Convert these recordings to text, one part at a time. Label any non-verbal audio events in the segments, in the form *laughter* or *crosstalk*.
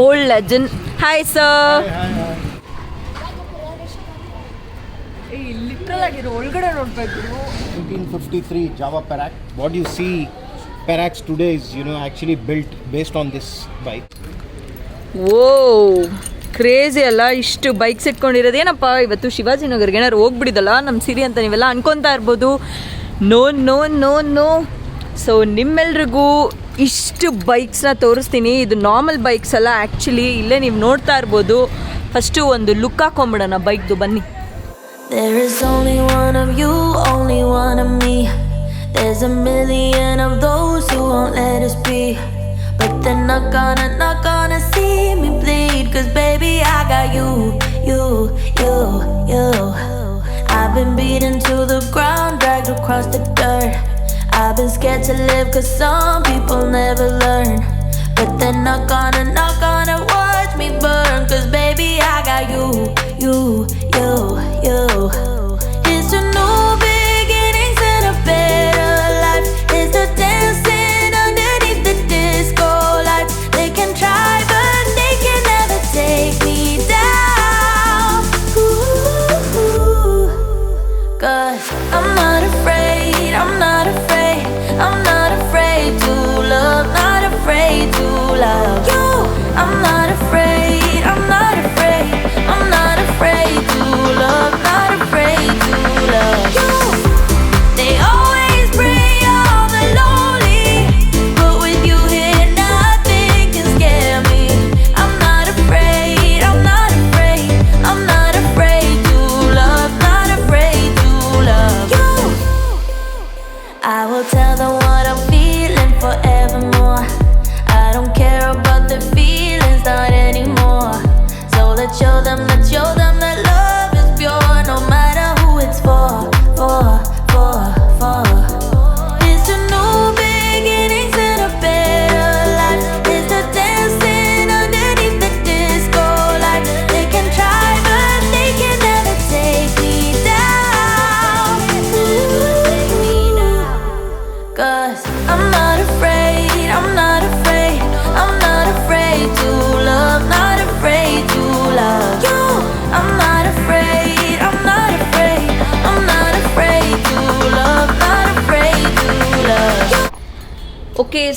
Old legend. Hi sir literal ಆಗಿರೋ ಒಳಗಡೆ ನೋಡ್ಬೇಕು 1953 Java Parac. What you see Perak today is you know actually built based on this bike. Oh crazy ಅಲ್ಲ ಇಷ್ಟು bikes ಇಟ್ಕೊಂಡಿರೋದು. ಏನಪ್ಪ ಇವತ್ತು ಶಿವಾಜಿನಗರ್ಗೆ ಏನಾರು ಹೋಗ್ಬಿಡಿದಲ್ಲ ನಮ್ಮ ಸಿರಿ ಅಂತ ನೀವೆಲ್ಲ ಅನ್ಕೊತಾ ಇರ್ಬೋದು. No no no no so ನಿಮ್ಮೆಲ್ರಿಗೂ ಇಷ್ಟು ಬೈಕ್ಸ್ನ ತೋರಿಸ್ತೀನಿ ಇದು ನಾರ್ಮಲ್ ಬೈಕ್ಸ್ ಅಲ್ಲ ಆ್ಯಕ್ಚುಲಿ ಇಲ್ಲೇ ನೀವು ನೋಡ್ತಾ ಇರ್ಬೋದು ಫಸ್ಟು ಒಂದು ಲುಕ್ ಹಾಕೊಂಬಿಡೋಣ ಬೈಕ್ದು ಬನ್ನಿ There is only one of you, only one of me. There's a million of those who won't let us be. But they're not gonna, not gonna see me bleed. Cause baby, I got you, you, you, you. I've been beaten to the ground, dragged across the dirt. I've been scared to live cause some people never learn. But they're not gonna, not gonna watch me burn. Cause baby, I got you, you, you, you.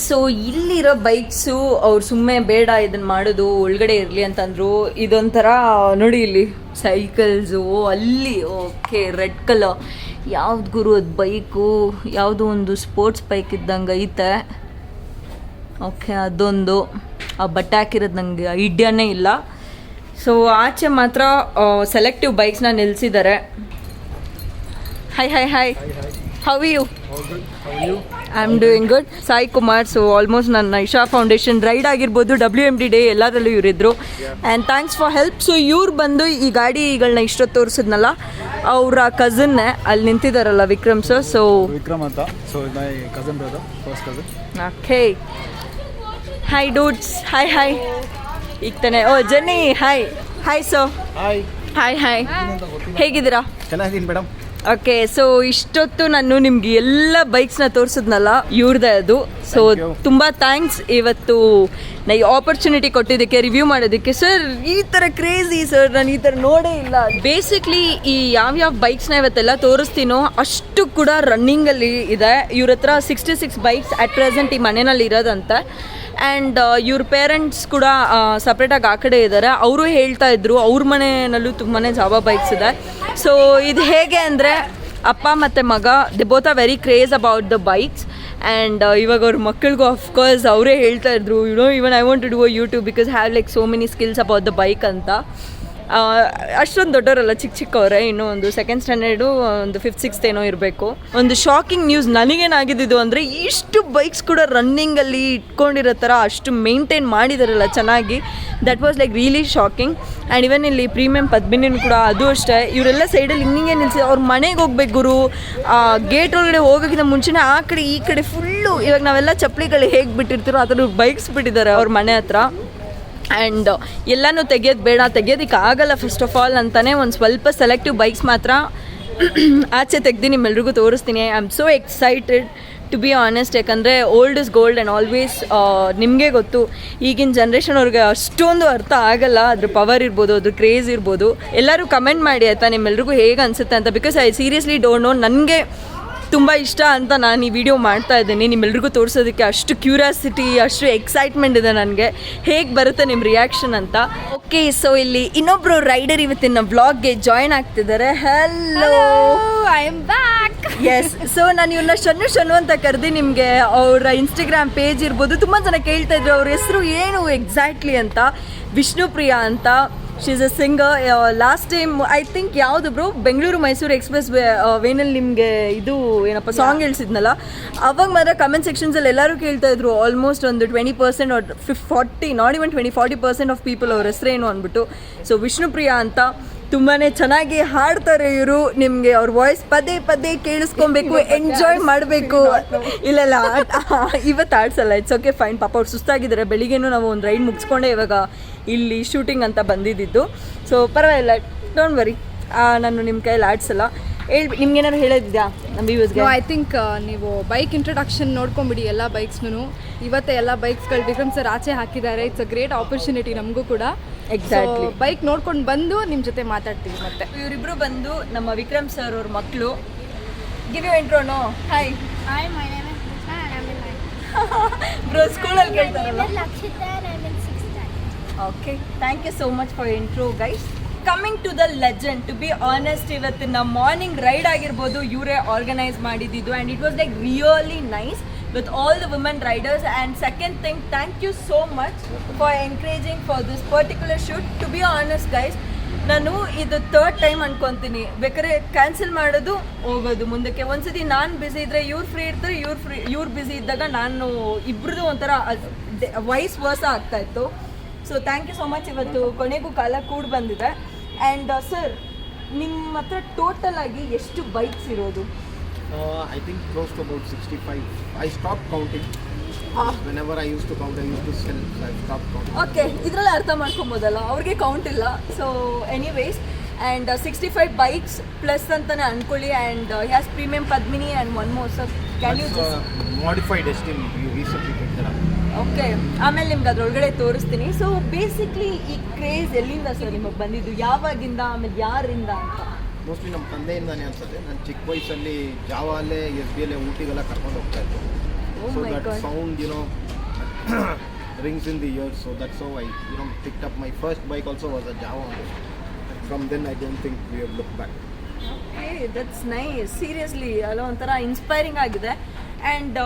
So ಇಲ್ಲಿರೋ bikes ಅವ್ರು ಸುಮ್ಮನೆ ಬೇಡ ಇದನ್ನು ಮಾಡೋದು, ಒಳಗಡೆ ಇರಲಿ ಅಂತಂದರು, ಇದೊಂಥರ ನೋಡಿ ಇಲ್ಲಿ ಸೈಕಲ್ಸು ಅಲ್ಲಿ, ಓಕೆ, ರೆಡ್ ಕಲರ್. ಯಾವ್ದು ಗುರು ಅದು ಬೈಕು? ಯಾವುದೋ ಒಂದು ಸ್ಪೋರ್ಟ್ಸ್ ಬೈಕ್ ಇದ್ದಂಗೆ ಐತೆ. ಓಕೆ, ಅದೊಂದು. ಆ ಬಟ್ಟೆ ಹಾಕಿರೋದು ನನಗೆ ಐಡಿಯಾನೇ ಇಲ್ಲ. ಸೊ ಆಚೆ ಮಾತ್ರ ಸೆಲೆಕ್ಟಿವ್ ಬೈಕ್ಸ್ನ ನಿಲ್ಲಿಸಿದ್ದಾರೆ hi hi hi how you I am doing good Sai Kumar so almost ನನ್ನ ಇಶಾ ಫೌಂಡೇಶನ್ ರೈಡ್ ಆಗಿರ್ಬೋದು ಡಬ್ಲ್ಯೂ ಎಂ ಡಿ ಡೇ ಎಲ್ಲದರಲ್ಲೂ ಇವರಿದ್ದರು and thanks for help so ಇವ್ರು ಬಂದು ಈ ಗಾಡಿಗಳನ್ನ ಇಷ್ಟೊತ್ತು ತೋರಿಸಿದ್ನಲ್ಲ ಅವರ ಕಸನ್ನೇ ಅಲ್ಲಿ ನಿಂತಿದ್ದಾರಲ್ಲ ವಿಕ್ರಮ್ ಸರ್ ಸೊ ವಿಕ್ರಮ್ ಅಂತ. So cousin brother first cousin okay hi dudes hi hi ಈಗ ತಾನೆ. ಓ Janni hi hi sir Hi. Hi hi ಹೇಗಿದ್ದೀರಾ? ಚೆನ್ನಾಗಿದ್ದೀನಿ ಮೇಡಮ್ ಓಕೆ ಸೊ ಇಷ್ಟೊತ್ತು ನಾನು ನಿಮ್ಗೆ ಎಲ್ಲ ನ ತೋರಿಸಿದ್ನಲ್ಲ ಇವ್ರದೇ ಅದು. ಸೊ ತುಂಬಾ ಥ್ಯಾಂಕ್ಸ್ ಇವತ್ತು ನಾ ಈ ಆಪರ್ಚುನಿಟಿ ಕೊಟ್ಟಿದ್ದಕ್ಕೆ ರಿವ್ಯೂ ಮಾಡೋದಕ್ಕೆ. ಸರ್ ಈ ಥರ ಕ್ರೇಜಿ ಸರ್ ನಾನು ಈ ಥರ ನೋಡೇ ಇಲ್ಲ. ಬೇಸಿಕ್ಲಿ ಈ ಯಾವ ಯಾವ ಬೈಕ್ಸ್ನ ಇವತ್ತೆಲ್ಲ ತೋರಿಸ್ತೀನೋ ಅಷ್ಟು ಕೂಡ ರನ್ನಿಂಗಲ್ಲಿ ಇದೆ. ಇವ್ರ ಹತ್ರ sixty six bikes at present ಈ ಮನೆಯಲ್ಲಿ ಇರೋದಂತೆ. ಆ್ಯಂಡ್ ಇವ್ರ ಪೇರೆಂಟ್ಸ್ ಕೂಡ ಸಪ್ರೇಟಾಗಿ ಆ ಕಡೆ ಇದ್ದಾರೆ ಅವರು ಹೇಳ್ತಾ ಇದ್ರು ಅವ್ರ ಮನೆಯಲ್ಲೂ ತುಂಬಾ ಜಾಬಾ ಬೈಕ್ಸ್ ಇದೆ. ಸೊ ಇದು ಹೇಗೆ ಅಂದರೆ ಅಪ್ಪ ಮತ್ತು ಮಗ the both are very craze about the bikes and ಇವಾಗ ಅವ್ರ ಮಕ್ಕಳಿಗೂ ಅಫ್ಕೋರ್ಸ್ ಅವರೇ ಹೇಳ್ತಾ ಇದ್ರು you know even I want to do a YouTube because have like so many skills about the bike ಅಂತ. ಅಷ್ಟೊಂದು ದೊಡ್ಡವರಲ್ಲ ಚಿಕ್ಕ ಚಿಕ್ಕವರೇ, ಇನ್ನೂ ಒಂದು ಸೆಕೆಂಡ್ ಸ್ಟ್ಯಾಂಡರ್ಡು ಒಂದು ಫಿಫ್ತ್ ಸಿಕ್ಸ್ತ್ ಏನೋ ಇರಬೇಕು. ಒಂದು ಶಾಕಿಂಗ್ ನ್ಯೂಸ್ ನನಗೇನಾಗಿದ್ದು ಅಂದರೆ, ಇಷ್ಟು ಬೈಕ್ಸ್ ಕೂಡ ರನ್ನಿಂಗಲ್ಲಿ ಇಟ್ಕೊಂಡಿರೋ ಥರ ಅಷ್ಟು ಮೇಂಟೈನ್ ಮಾಡಿದಾರಲ್ಲ ಚೆನ್ನಾಗಿ. That was like really shocking and even ಇಲ್ಲಿ ಪ್ರೀಮಿಯಂ ಪದ್ಮಿನಿನ ಕೂಡ ಅದು ಅಷ್ಟೇ. ಇವರೆಲ್ಲ ಸೈಡಲ್ಲಿ ಹಿಂಗೆ ನಿಲ್ಸಿ, ಅವ್ರ ಮನೆಗೆ ಹೋಗ್ಬೇಕು ಗುರು. ಗೇಟ್ ಒಳಗಡೆ ಹೋಗೋಕ್ಕಿಂತ ಮುಂಚೆನೇ ಆ ಕಡೆ ಈ ಕಡೆ ಫುಲ್ಲು ಇವಾಗ ನಾವೆಲ್ಲ ಚಪ್ಪಲಿಗಳು ಹೇಗೆ ಬಿಟ್ಟಿರ್ತೀರೋ, ಆ ಬೈಕ್ಸ್ ಬಿಟ್ಟಿದ್ದಾರೆ ಅವ್ರ ಮನೆ ಹತ್ರ. ಆ್ಯಂಡ್ ಎಲ್ಲನೂ ತೆಗಿಯೋದು ಬೇಡ ತೆಗೆಯೋದಕ್ಕೆ ಆಗಲ್ಲ ಫಸ್ಟ್ ಆಫ್ ಆಲ್ ಅಂತಲೇ ಒಂದು ಸ್ವಲ್ಪ ಸೆಲೆಕ್ಟಿವ್ ಬೈಕ್ಸ್ ಮಾತ್ರ *clears throat* ಆಚೆ ತೆಗ್ದು ನಿಮ್ಮೆಲ್ರಿಗೂ ತೋರಿಸ್ತೀನಿ. I am so excited to be honest ಯಾಕಂದರೆ old is gold and always ನಿಮಗೆ ಗೊತ್ತು. ಈಗಿನ ಜನ್ರೇಷನ್ ಅವ್ರಿಗೆ ಅಷ್ಟೊಂದು ಅರ್ಥ ಆಗಲ್ಲ. ಅದ್ರ ಪವರ್ ಇರ್ಬೋದು, ಅದ್ರ ಕ್ರೇಜ್ ಇರ್ಬೋದು. ಎಲ್ಲರೂ ಕಮೆಂಟ್ ಮಾಡಿ ಆಯಿತಾ ನಿಮ್ಮೆಲ್ರಿಗೂ ಹೇಗೆ ಅನಿಸುತ್ತೆ ಅಂತ? Because I seriously don't know ನನಗೆ ತುಂಬ ಇಷ್ಟ ಅಂತ ನಾನು ಈ ವಿಡಿಯೋ ಮಾಡ್ತಾ ಇದ್ದೀನಿ. ನಿಮ್ಮೆಲ್ರಿಗೂ ತೋರಿಸೋದಕ್ಕೆ ಅಷ್ಟು ಕ್ಯೂರಿಯಾಸಿಟಿ ಅಷ್ಟು ಎಕ್ಸೈಟ್ಮೆಂಟ್ ಇದೆ ನನಗೆ. ಹೇಗೆ ಬರುತ್ತೆ ನಿಮ್ಮ ರಿಯಾಕ್ಷನ್ ಅಂತ? ಓಕೆ ಸೊ ಇಲ್ಲಿ ಇನ್ನೊಬ್ಬರು ರೈಡರ್ ಇವತ್ತಿನ ವ್ಲಾಗ್ಗೆ ಜಾಯ್ನ್ ಆಗ್ತಿದ್ದಾರೆ. Hello I am back yes so ನಾನು ಇವನ್ನ ಶನ್ನು ಶನ್ನು ಅಂತ ಕರೆದಿ ನಿಮಗೆ ಅವರ ಇನ್ಸ್ಟಾಗ್ರಾಮ್ ಪೇಜ್ ಇರ್ಬೋದು. ತುಂಬ ಜನ ಕೇಳ್ತಾ ಇದ್ರು ಅವ್ರ ಹೆಸರು ಏನು ಎಕ್ಸಾಕ್ಟ್ಲಿ ಅಂತ. ವಿಷ್ಣುಪ್ರಿಯಾ ಅಂತ. She's a singer last time I think ಯಾವುದು ಬ್ರೋ ಬೆಂಗಳೂರು ಮೈಸೂರು ಎಕ್ಸ್ಪ್ರೆಸ್ ವೇನಲ್ಲಿ ನಿಮಗೆ ಇದು ಏನಪ್ಪ ಸಾಂಗ್ ಹೇಳ್ಸಿದ್ನಲ್ಲ? ಅವಾಗ ಮಾತ್ರ ಕಮೆಂಟ್ ಸೆಕ್ಷನ್ಸಲ್ಲಿ ಎಲ್ಲರೂ ಕೇಳ್ತಾ ಇದ್ರು ಆಲ್ಮೋಸ್ಟ್ ಒಂದು twenty percent fif forty not even twenty forty percent of people ಅವ್ರ ಹೆಸರೇನು ಅಂದ್ಬಿಟ್ಟು. ಸೊ ವಿಷ್ಣುಪ್ರಿಯಾ ಅಂತ ತುಂಬಾ ಚೆನ್ನಾಗಿ ಹಾಡ್ತಾರೆ ಇವರು. ನಿಮಗೆ ಅವ್ರ ವಾಯ್ಸ್ ಪದೇ ಪದೇ ಕೇಳಿಸ್ಕೊಬೇಕು *laughs* ಎಂಜಾಯ್ ಮಾಡಬೇಕು. ಇಲ್ಲ ಇಲ್ಲ ಇವತ್ತು ಆಡ್ಸಲ್ಲ ಇಟ್ಸ್ ಓಕೆ ಫೈನ್ ಪಾಪ ಅವ್ರು ಸುಸ್ತಾಗಿದ್ದಾರೆ ಬೆಳಿಗ್ಗೆನೂ ನಾವು ಒಂದು ರೈಡ್ ಮುಗಿಸ್ಕೊಂಡೆ ಇವಾಗ. ಇಲ್ಲಿ ಶೂಟಿಂಗ್ ಅಂತ ಬಂದಿದ್ದಿದ್ದು ಸೊ ಪರವಾಗಿಲ್ಲ ಡೋಂಟ್ ವರಿ ನಾನು ನಿಮ್ಮ ಕೈಯಲ್ಲಿ ಆಡ್ಸಲ್ಲ ಹೇಳಿ ನಿಮ್ಗೆ ಏನಾದ್ರು ಹೇಳೋದಿದ್ಯಾ ನಮ್ಮ ವ್ಯೂಸ್ಗೆ ಐ ಥಿಂಕ್ ನೀವು ಬೈಕ್ ಇಂಟ್ರೊಡಕ್ಷನ್ ನೋಡ್ಕೊಂಬಿಡಿ ಎಲ್ಲ ಬೈಕ್ಸ್ನು ಇವತ್ತೇ ಎಲ್ಲ ಬೈಕ್ಸ್ಗಳು ವಿಕ್ರಮ್ ಸರ್ ಆಚೆ ಹಾಕಿದ್ದಾರೆ. ಇಟ್ಸ್ ಅ ಗ್ರೇಟ್ ಆಪರ್ಚುನಿಟಿ ನಮಗೂ ಕೂಡ. ಎಕ್ಸಾಕ್ಟ್ಲಿ ಬೈಕ್ ನೋಡ್ಕೊಂಡು ಬಂದು ನಿಮ್ಮ ಜೊತೆ ಮಾತಾಡ್ತೀವಿ ಮತ್ತೆ. ಇವರಿಬ್ರು ಬಂದು ನಮ್ಮ ವಿಕ್ರಮ್ ಸರ್ ಅವ್ರ ಮಕ್ಕಳು give you ಇಂಟ್ರೋನೋ hi hi my name is Krishna I am in ninth. Bro ಸ್ಕೂಲಲ್ಲಿ ಕೇಳ್ತಾರಲ್ಲ. Okay thank you so much for intro guys coming to the legend to be honest ಇವತ್ತಿನ ಮಾರ್ನಿಂಗ್ ರೈಡ್ ಆಗಿರ್ಬೋದು, ಇವರೇ organise ಮಾಡಿದ್ದು. And it was like really nice with all the women riders and second thing thank you so much for encouraging for this particular shoot to be honest guys ನಾನು ಇದು third time ಅನ್ಕೊಂತೀನಿ. ಬೇಕಾದ್ರೆ cancel ಮಾಡೋದು, ಹೋಗೋದು. ಮುಂದಕ್ಕೆ ಒಂದ್ಸತಿ ನಾನು busy ಇದ್ದರೆ ಇವ್ರು ಫ್ರೀ ಇರ್ತಾರೆ, ಇವ್ರು ಫ್ರೀ ಇವ್ರು ಬ್ಯುಸಿ ಇದ್ದಾಗ ನಾನು ಇಬ್ರದ್ದು ಒಂಥರ ವೈಸ್ ವರ್ಸ ಆಗ್ತಾ ಇತ್ತು. So thank you so much ಇವತ್ತು ಕೊನೆಗೂ ಕಾಲ ಕೂಡ ಬಂದಿದೆ ಆ್ಯಂಡ್ ಸರ್ ನಿಮ್ಮ ಹತ್ರ ಟೋಟಲ್ ಆಗಿ ಎಷ್ಟು ಬೈಕ್ಸ್ ಇರೋದು I think close to about 65. I stopped counting. Whenever I used to count, I used to sell. So I stopped counting. Okay ಇದರಲ್ಲಿ ಅರ್ಥ ಮಾಡ್ಕೊಬೋದಲ್ಲ ಅವ್ರಿಗೆ ಕೌಂಟ್ ಇಲ್ಲ so anyways and sixty five bikes plus ಅಂತಲೇ ಅನ್ಕೊಳ್ಳಿ and has premium Padmini and one more sir can you modified uh, you estimate. Okay ಆಮೇಲೆ ನಿಮ್ಗೆ ಅದ್ರೊಳಗಡೆ ತೋರಿಸ್ತೀನಿ. ಸೊ ಬೇಸಿಕ್ಲಿ ಈ ಕ್ರೇಜ್ ಎಲ್ಲಿಂದ ಸರ್ ನಿಮಗೆ ಬಂದಿದ್ದು? ಯಾವಾಗಿಂದ ಆಮೇಲೆ ಯಾರಿಂದ ಅಂತ? ಮೋಸ್ಟ್ಲಿ ನಮ್ಮ ತಂದೆಯಿಂದಾನೇ ಅನ್ಸುತ್ತೆ. ನಾನು ಚಿಕ್ಕ ವಯಸ್ಸಲ್ಲಿ ಜಾವಾಲೇ ಎಸ್ ಬಿ ಅಲ್ಲೇ ಊಟಿಗೆಲ್ಲ ಕರ್ಕೊಂಡು ಹೋಗ್ತಾ ಇತ್ತು so that sound you know rings in the ears. So that's how I you know picked up. My first bike also was a Java only. from then I don't think we have looked back. Okay that's nice seriously ಅಲ್ಲ ಒಂಥರ inspiring ಆಗಿದೆ. And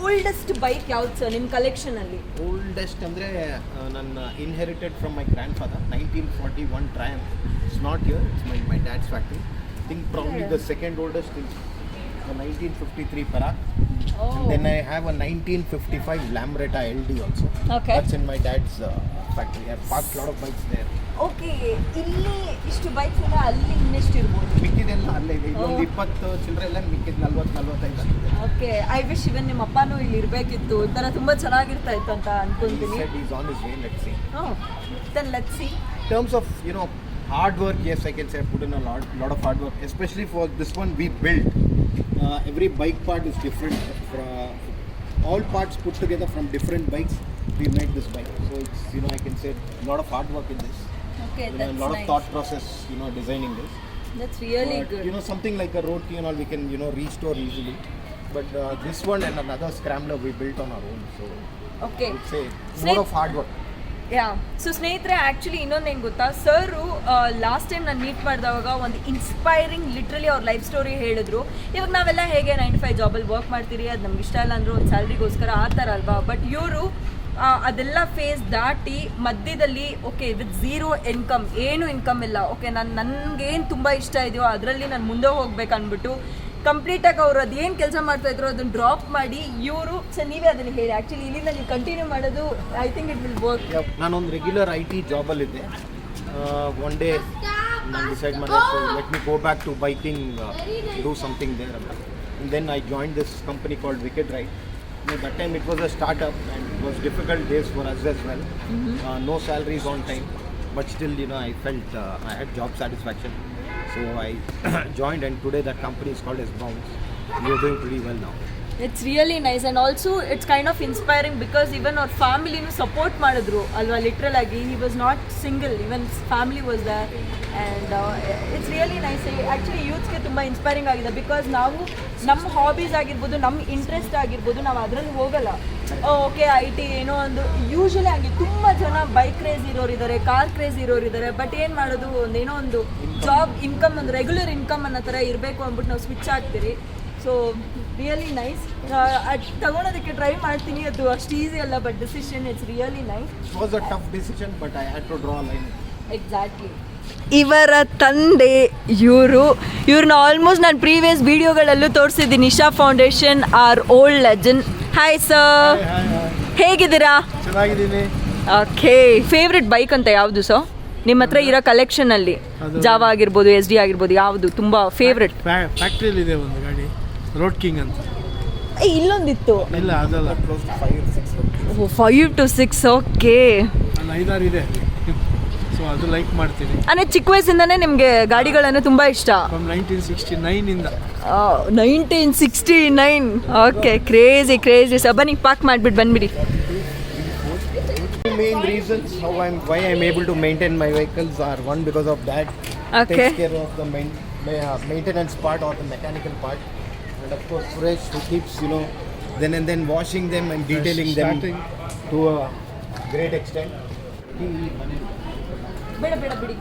oldest bike ಯಾವ್ದು sir ನಿಮ್ಮ ಕಲೆಕ್ಷನಲ್ಲಿ oldest ಅಂದರೆ ನನ್ನ inherited from my grand father nineteen forty one Triumph it's not your it's my my dad's factory think probably the second oldest in nineteen fifty three ಪರಾಕ್ And then I have a 1955 Lambretta LD also. Okay. That's in in my dad's factory I park lot of bikes bikes there. Okay ಇಲ್ಲಿ ಇಷ್ಟು bikes ಎಲ್ಲ ಅಲ್ಲಿ ಇನ್ನೆಷ್ಟು ಇರ್ಬೋದು ಮಿಕ್ಕಿದೆಲ್ಲ ಅಲ್ಲೇ ಇದೆ Oh. ಇದೊಂದು ಇಪ್ಪತ್ತು ಚಿಲ್ಲರೆ ಎಲ್ಲ ಮಿಕ್ಕಿದ ನಲ್ವತ್ತು ನಲ್ವತ್ತೈದು ಓಕೆ ಐ ವಿಶ್ ಇವನ್ ನಿಮ್ಮ ಅಪ್ಪನೂ ಇಲ್ಲಿ ಇರಬೇಕಿತ್ತು ಒಂಥರ ತುಂಬ ಚೆನ್ನಾಗಿರ್ತಾ ಇತ್ತು ಅಂತ ಅನ್ಕೊಂತೀನಿ. Then let see terms of you know hard work, yes, I can say I put in a lot, lot of hard work. Especially for this one, we built. Uh, every bike part is different. Uh, all parts put together from different bikes, we made this bike. So it's, you know, I can say a lot of hard work in this. Okay You know, a lot nice. of thought process, you know, designing this. That's really But, good. you know, something like a road key and all, we can, you know, restore easily. But uh, this one and another scrambler we built on our own. So okay. I would say Sne more of hard work. Yeah so ಸ್ನೇಹಿತರೆ actually ಇನ್ನೊಂದು ಏನು ಗೊತ್ತಾ sir last time ನಾನು meet ಮಾಡಿದವಾಗ ಒಂದು inspiring literally ಅವ್ರ life story ಹೇಳಿದ್ರು ಇವಾಗ ನಾವೆಲ್ಲ ಹೇಗೆ ನೈಂಟಿ ಫೈವ್ ಜಾಬಲ್ಲಿ ವರ್ಕ್ ಮಾಡ್ತೀರಿ ಅದು ನಮ್ಗೆ ಇಷ್ಟ ಇಲ್ಲ ಅಂದರೂ ಒಂದು ಸ್ಯಾಲ್ರಿಗೋಸ್ಕರ ಆ ಥರ ಅಲ್ವಾ ಬಟ್ ಇವರು ಅದೆಲ್ಲ ಫೇಸ್ ದಾಟಿ ಮಧ್ಯದಲ್ಲಿ ಓಕೆ ವಿತ್ ಝೀರೋ ಇನ್ಕಮ್ ಏನು ಇನ್ಕಮ್ ಇಲ್ಲ. ಓಕೆ ನಾನು, ನನಗೇನು ತುಂಬ ಇಷ್ಟ ಇದೆಯೋ ಅದರಲ್ಲಿ ನಾನು ಮುಂದೆ ಹೋಗ್ಬೇಕು ಅಂದ್ಬಿಟ್ಟು ಕಂಪ್ಲೀಟಾಗಿ ಅವರು ಅದೇನು ಕೆಲಸ ಮಾಡ್ತಾ ಇದ್ರು ಅದನ್ನು ಡ್ರಾಪ್ ಮಾಡಿ ಇವರು ಸೊ ನೀವೇ ಅದನ್ನು ಹೇಳಿ. ಆ್ಯಕ್ಚುಲಿ ಇಲ್ಲಿಂದ ನೀವು ಕಂಟಿನ್ಯೂ ಮಾಡೋದು I think it will work ನಾನೊಂದು ರೆಗ್ಯುಲರ್ ಐ ಟಿ ಜಾಬಲ್ಲಿದ್ದೆ ಒನ್ ಡೇ ನಾನು ಡಿಸೈಡ್ ಮಾಡಿದೆ let me go back to biking do something there ಅಂತ then I join this company called Wicket know, that time it was a startup and it was difficult days for us as well. Mm-hmm. Uh, no salaries on time, but still, you know, I felt uh, I had job satisfaction. So I *clears throat* joined, and today that company is called as Bounce. We are doing pretty well now. It's really nice and also it's kind of inspiring because even ಅವ್ರ ಫ್ಯಾಮಿಲಿನೂ support ಮಾಡಿದ್ರು ಅಲ್ವಾ literal ಆಗಿ. He was not single even family was the and it's really nice actually ಯೂತ್ಸ್ಗೆ ತುಂಬ inspiring ಆಗಿದೆ because ನಾವು ನಮ್ಮ hobbies ಆಗಿರ್ಬೋದು ನಮ್ಮ ಇಂಟ್ರೆಸ್ಟ್ ಆಗಿರ್ಬೋದು ನಾವು ಅದರಲ್ಲಿ ಹೋಗಲ್ಲ. ಓಕೆ ಐ ಟಿ ಏನೋ ಒಂದು. ಯೂಶಲಿ ಆಗಿ ತುಂಬ ಜನ ಬೈಕ್ ಕ್ರೇಜ್ ಇರೋರು ಇದ್ದಾರೆ ಕಾರ್ ಕ್ರೇಜ್ ಇರೋರು ಇದ್ದಾರೆ ಬಟ್ ಏನು ಮಾಡೋದು? ಒಂದು ಏನೋ ಒಂದು ಜಾಬ್ ಇನ್ಕಮ್ ಒಂದು ರೆಗ್ಯುಲರ್ ಇನ್ಕಮ್ ಅನ್ನೋ ಥರ ಇರಬೇಕು ಅಂದ್ಬಿಟ್ಟು ನಾವು ಸ್ವಿಚ್ ಆಗ್ತೀರಿ. ಸೊ ರಿಯಲಿ ನೈಸ್ ತಗೊಳೋದಕ್ಕೆ ಟ್ರೈ ಮಾಡ್ತೀನಿ. ಅದು ಅಷ್ಟು ಈಸಿ ಅಲ್ಲ but decision it's really nice was a tough decision but I had to draw draw a line. Exactly ಇವರ ತಂದೆ ಇವರು. ಇವ್ರನ್ನ ಆಲ್ಮೋಸ್ಟ್ ನಾನು ಪ್ರೀವಿಯಸ್ ವಿಡಿಯೋಗಳಲ್ಲೂ ತೋರಿಸಿದ್ದೀನಿ. Nisha foundation are old legend hi sir ಹೇಗಿದ್ದೀರಾ? ಚೆನ್ನಾಗಿದ್ದೀನಿ. ಓಕೆ ಫೇವ್ರೆಟ್ ಬೈಕ್ ಅಂತ ಯಾವುದು ಸರ್ ನಿಮ್ಮ ಹತ್ರ ಇರೋ ಕಲೆಕ್ಷನಲ್ಲಿ ಅಲ್ಲಿ. ಜಾವ ಆಗಿರ್ಬೋದು ಎಸ್ ಡಿ ಆಗಿರ್ಬೋದು ಯಾವುದು? ತುಂಬ ಫೇವ್ರೆಟ್ ಫ್ಯಾಕ್ಟ್ರಿಯಲ್ಲಿದೆ ಒಂದು ಗಾಡಿ. ರೋಡ್ ಕಿಂಗ್ ಅಂತ ಇಲ್ಲೊಂದಿತ್ತು ಇಲ್ಲ ಅದಲ್ಲ Close to six o five to six okay ಅಲ್ಲಿ ಐದಾರು ಇದೆ ಸೊ ಅದು ಲೈಕ್ ಮಾಡ್ತೀನಿ ಅಂದರೆ ಚಿಕ್ಕ ವಯಸ್ಸಿಂದನೇ ನಿಮಗೆ ಗಾಡಿಗಳನ್ನು ತುಂಬ ಇಷ್ಟ from nineteen sixty ನೈನಿಂದ nineteen sixty nine okay crazy crazy sir ಬನ್ನಿ ಪಾಕ್ ಮಾಡಿಬಿಟ್ಟು ಬಂದ್ಬಿಡಿ Two main reasons how I'm why I'm able to maintain my vehicles are one because of that Okay. takes care of the main, ma- uh, maintenance part or the mechanical part, and of course Suresh who keeps you know then and then washing them and detailing them to a great extent. ಬೇಡ ಬೇಡ ಬಿಡಿ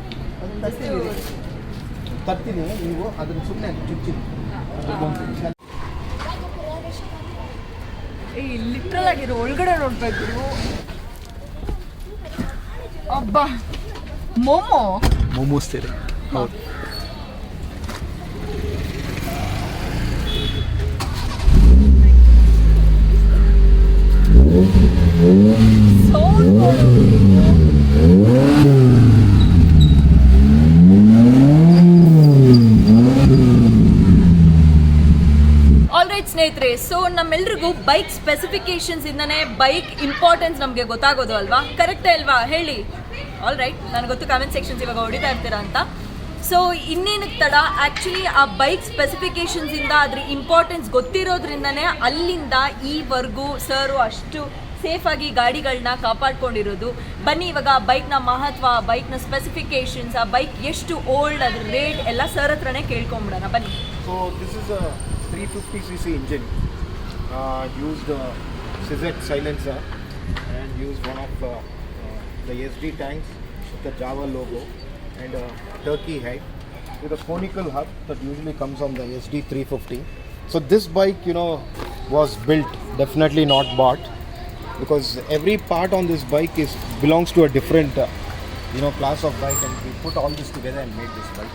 ತರ್ತೀನಿ ನೀವು ಅದನ್ನ ಸುಮ್ಮನೆ ಚುಚ್ಚಿ ಈ literal ಆಗಿರೋ ಒಳಗಡೆ ನೋಡ್ಬೇಕು ಅಬ್ಬಾ ಮೊಮೋ ಮೊಮೋಸ್ ತೀರಿ ಹೌದು ಸ್ನೇಹಿತರೆ ಸೊ ನಮ್ಮೆಲ್ರಿಗೂ ಬೈಕ್ ಸ್ಪೆಸಿಫಿಕೇಶನ್ಸ್ ಇಂದನೇ ಬೈಕ್ ಇಂಪಾರ್ಟೆನ್ಸ್ ನಮಗೆ ಗೊತ್ತಾಗೋದು ಅಲ್ವಾ? ಕರೆಕ್ಟೇ ಅಲ್ವಾ? ಹೇಳಿ. ಆಲ್ ರೈಟ್ ನನಗೆ ಗೊತ್ತು ಕಮೆಂಟ್ ಸೆಕ್ಷನ್ಸ್ ಇವಾಗ ಹೊಡಿತಾ ಇರ್ತೀರಾ ಅಂತ. ಸೊ ಇನ್ನೇನಕ್ಕೆ ತಡ? ಆ್ಯಕ್ಚುಲಿ ಆ ಬೈಕ್ ಸ್ಪೆಸಿಫಿಕೇಶನ್ಸ್ ಇಂದ ಅದ್ರ ಇಂಪಾರ್ಟೆನ್ಸ್ ಗೊತ್ತಿರೋದ್ರಿಂದನೇ ಅಲ್ಲಿಂದ ಈವರೆಗೂ ಸರು ಅಷ್ಟು ಸೇಫಾಗಿ ಗಾಡಿಗಳನ್ನ ಕಾಪಾಡ್ಕೊಂಡಿರೋದು. ಬನ್ನಿ ಇವಾಗ ಆ ಬೈಕ್ನ ಮಹತ್ವ ಆ ಬೈಕ್ನ ಸ್ಪೆಸಿಫಿಕೇಶನ್ಸ್ ಆ ಬೈಕ್ ಎಷ್ಟು ಓಲ್ಡ್ ಅದ್ರ ರೇಟ್ ಎಲ್ಲ ಸರ್ ಹತ್ರನೇ ಕೇಳ್ಕೊಂಬಿಡೋಣ. ಬನ್ನಿ. So this is a 350cc engine. Uh, used uh, Cizet silencer and use one of the S D tanks tanks with the and turkey head with a conical hub that usually comes on the SD 350. So this bike, you know, was built definitely not bought because every part on this bike is belongs to a different, uh, you know, class of bike and we put all this together and made this bike.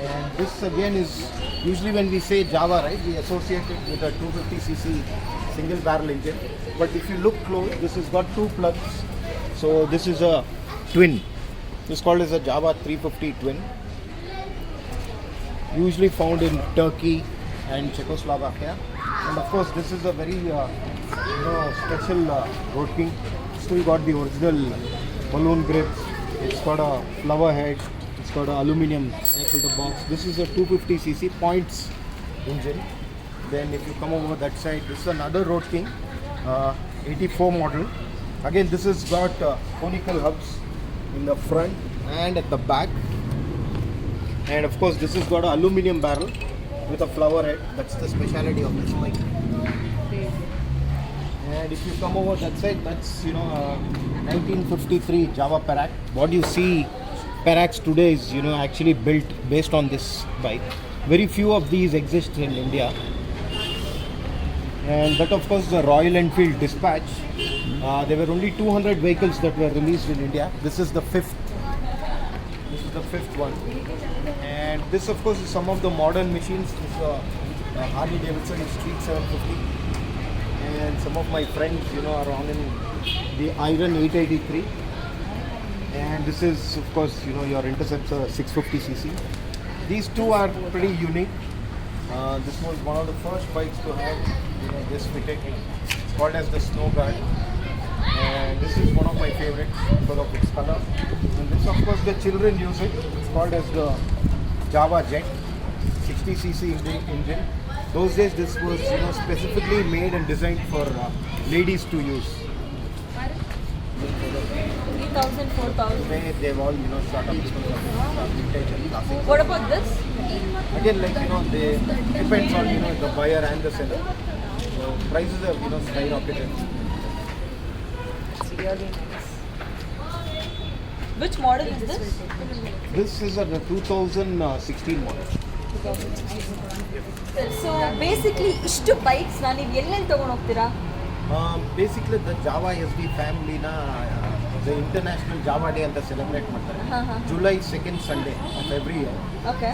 And this again is usually when we say Java, right? We associate it with a 250cc single barrel engine. But if you look close, this has got two plugs. So this is a twin. This is called as a Java 350 twin. Usually found in Turkey and Czechoslovakia. And of course, this is a very uh, you know special uh, king. Still got the original balloon grips. It's got a flower head. It's got an aluminium air filter box. This is a 250cc points engine. Then if you come over that side, this is another Road King, uh, 84 model. Again, this has got uh, conical hubs in the front and at the back. And of course, this has got an aluminium barrel with a flower head. That's the speciality of this bike. And if you come over that side, that's you know uh, 1953 Java Perak. What you see Peraks today is you know actually built based on this bike. Very few of these exist in India. And that of course is the Royal Enfield Dispatch. Uh, there were only 200 vehicles that were released in India. This is the fifth. This is the fifth one. And this of course is some of the modern machines. This is uh, uh, Harley Davidson Street 750 and some of my friends, you know, are on in the Iron 883. And this is, of course, you know, your Interceptor 650cc. These two are pretty unique. Uh, this was one of the first bikes to have you know this particular, It's called as the Snow Guard, and this is one of my favorites because of its color. And this, of course, the children use it. It's called as the Java Jet 60cc engine. Those days, this was you know specifically made and designed for uh, ladies to use. 3,000, 4,000. They've all, you know, shot up. What about this? Again, like you know, they depends on you know the buyer and the seller. So prices have you know skyrocketed. Which which model is This is a 2016 model. So basically ಇಷ್ಟು ಬೈಕ್ಸ್ನ ನೀವು ಎಲ್ಲೆಲ್ಲಿ ತೊಗೊಂಡು ಹೋಗ್ತೀರಾ Um, basically, the Java SD family na international Java day ಅಂತ celebrate ಮಾಡ್ತಾರೆ. July second Sunday of every year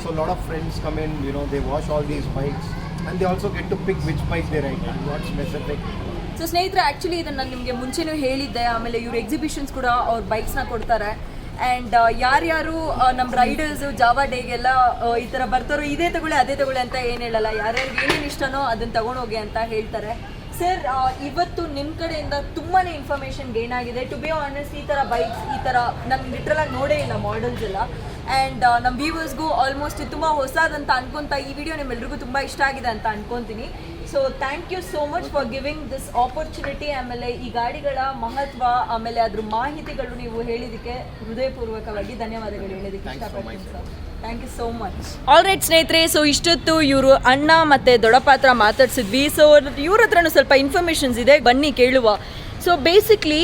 so lot of friends come in you know they wash all these bikes and they also get to pick which bike they right I what specific so ಸ್ನೇಹಿತರ actually ಇದನ್ನು ನಾನು ನಿಮಗೆ ಮುಂಚೆನೂ ಹೇಳಿದ್ದೆ. ಆಮೇಲೆ ಇವರು exhibitions ಕೂಡ ಅವ್ರು ಬೈಕ್ಸ್ನ ಕೊಡ್ತಾರೆ. ಆ್ಯಂಡ್ uh, ಯಾರ್ಯಾರು ನಮ್ಮ ರೈಡರ್ಸ್ ಜಾವಾ ಡೇಗೆಲ್ಲ ಈ ಥರ ಬರ್ತಾರೋ ಇದೇ ತಗೊಳ್ಳಿ ಅದೇ ತಗೊಳ್ಳಿ ಅಂತ ಏನು ಹೇಳಲ್ಲ. ಯಾರ್ಯಾರಿಗೆ ಏನೇನು ಇಷ್ಟನೋ ಅದನ್ನು ಹೋಗಿ ಅಂತ ಹೇಳ್ತಾರೆ. ಸರ್ ಇವತ್ತು ನಿಮ್ಮ ಕಡೆಯಿಂದ ತುಂಬಾ ಇನ್ಫಾರ್ಮೇಷನ್ ಗೇನ್ ಆಗಿದೆ. ಟು ಬಿ ಆನೆಸ್ಟ್ ಈ ಥರ ಬೈಕ್ಸ್ ಈ ಥರ ಲಿಟ್ರಲ್ ಲಿಟ್ರಲಾಗಿ ನೋಡೇ ಇಲ್ಲ ಮಾಡೆಲ್ಸ್ ಎಲ್ಲ. ಆ್ಯಂಡ್ ನಮ್ಮ ವ್ಯೂವರ್ಸ್ಗೂ ಆಲ್ಮೋಸ್ಟ್ ತುಂಬ ಹೊಸದಂತ ಅನ್ಕೊಂತ ಈ ವಿಡಿಯೋ ನಿಮ್ಮೆಲ್ರಿಗೂ ತುಂಬ ಇಷ್ಟ ಆಗಿದೆ ಅಂತ ಅನ್ಕೊತೀನಿ. So thank you so much for giving this opportunity ಆಮೇಲೆ ಈ ಗಾಡಿಗಳ ಮಹತ್ವ ಆಮೇಲೆ ಅದ್ರ ಮಾಹಿತಿಗಳು ನೀವು ಹೇಳಿದಕ್ಕೆ ಹೃದಯಪೂರ್ವಕವಾಗಿ ಧನ್ಯವಾದಗಳು ಹೇಳಿದಕ್ಕೆ ಇಷ್ಟಪಡ್ತೀನಿ sir thank you so much all right ಸ್ನೇಹಿತರೆ ಸೊ ಇಷ್ಟೊತ್ತು ಇವರು ಅಣ್ಣ ಮತ್ತು ದೊಡ್ಡಪ್ಪ ಹತ್ರ ಮಾತಾಡ್ಸಿದ್ವಿ. ಸೊ ಇವ್ರ ಹತ್ರನೂ ಸ್ವಲ್ಪ ಇನ್ಫಾರ್ಮೇಷನ್ಸ್ ಇದೆ ಬನ್ನಿ ಕೇಳುವ. ಸೊ ಬೇಸಿಕ್ಲಿ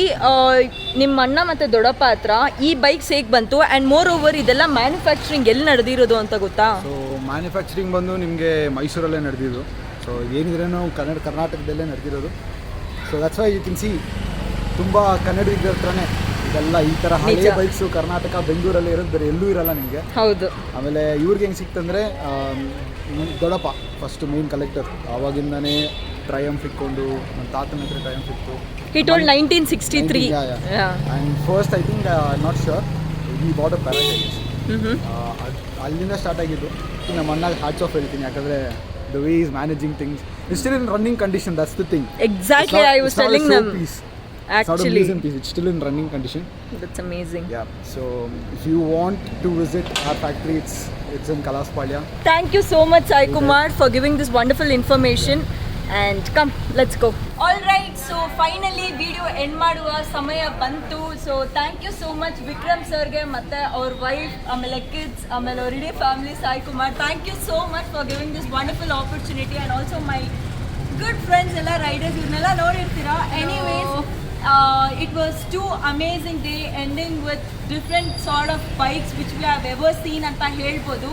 ನಿಮ್ಮ ಅಣ್ಣ ಮತ್ತು ದೊಡ್ಡಪ್ಪ ಹತ್ರ ಈ ಬೈಕ್ಸ್ ಹೇಗೆ ಬಂತು? ಆ್ಯಂಡ್ ಮೋರ್ ಓವರ್ ಇದೆಲ್ಲ ಮ್ಯಾನುಫ್ಯಾಕ್ಚರಿಂಗ್ ಎಲ್ಲಿ ನಡೆದಿರೋದು ಅಂತ ಗೊತ್ತಾ? ಸೊ ಮ್ಯಾನುಫ್ಯಾಕ್ಚರಿಂಗ್ ಬಂದು ನಿಮಗೆ ಮೈಸೂರಲ್ಲೇ ನಡೆದಿದ್ದು. ಸೊ ಏನಿದ್ರೂ ಕನ್ನಡ ಕರ್ನಾಟಕದಲ್ಲೇ ನಡೆದಿರೋದು. So that's why you can see ತುಂಬ ಕನ್ನಡಿಗರ ಹತ್ರನೇ ಇದೆಲ್ಲ ಈ ಥರ ಹಳೆ ಬೈಕ್ಸ್ ಕರ್ನಾಟಕ ಬೆಂಗಳೂರಲ್ಲಿ ಇರೋದು ಬೇರೆ ಎಲ್ಲೂ ಇರಲ್ಲ ನಿಮಗೆ. ಹೌದು. ಆಮೇಲೆ ಇವ್ರಿಗೆ ಹೆಂಗೆ ಸಿಕ್ತಂದ್ರೆ ದೊಡ್ಡಪ್ಪ ಫಸ್ಟ್ ಮೇನ್ ಕಲೆಕ್ಟರ್ ಆವಾಗಿಂದನೇ ಟ್ರಯಂಫ್ ಇಟ್ಕೊಂಡು ನನ್ನ ತಾತನ ಹತ್ರ ಟ್ರಯಂಫ್ ಇತ್ತು. He told nineteen sixty three and first I think not sure ಈ ಬಾಟ್ ಪ್ಯಾರಾಡೈಸ್ ಅಲ್ಲಿಂದ ಸ್ಟಾರ್ಟ್ ಆಗಿದ್ದು. ನಮ್ಮ ಅಣ್ಣಗೆ ಹ್ಯಾಟ್ಸ್ ಆಫ್ ಹೇಳ್ತೀನಿ ಯಾಕಂದರೆ the way he's managing things. It's still in running condition. That's the thing. Exactly, not, I was telling them. Piece. Actually, it's, piece. it's still in running condition. That's amazing. Yeah. So if you want to visit our factory, it's it's in Kalaspalya. Thank you so much, Sai Kumar, for giving this wonderful information. Yeah. And come, let's go. All right. So finally video end ಮಾಡುವ ಸಮಯ ಬಂತು. So thank you so much Vikram ಸರ್ಗೆ ಮತ್ತು ಅವ್ರ wife ಆಮೇಲೆ kids ಆಮೇಲೆ ಅವ್ರ ಇಡೀ family Sai Kumar. Thank you so much for giving this wonderful opportunity and also my good friends ಎಲ್ಲ ರೈಡರ್ಸ್ ಇವ್ರನ್ನೆಲ್ಲ ನೋಡಿರ್ತೀರಾ? Anyways it was too amazing day ending with different sort of bikes which we have ever seen ಅಂತ ಹೇಳ್ಬೋದು.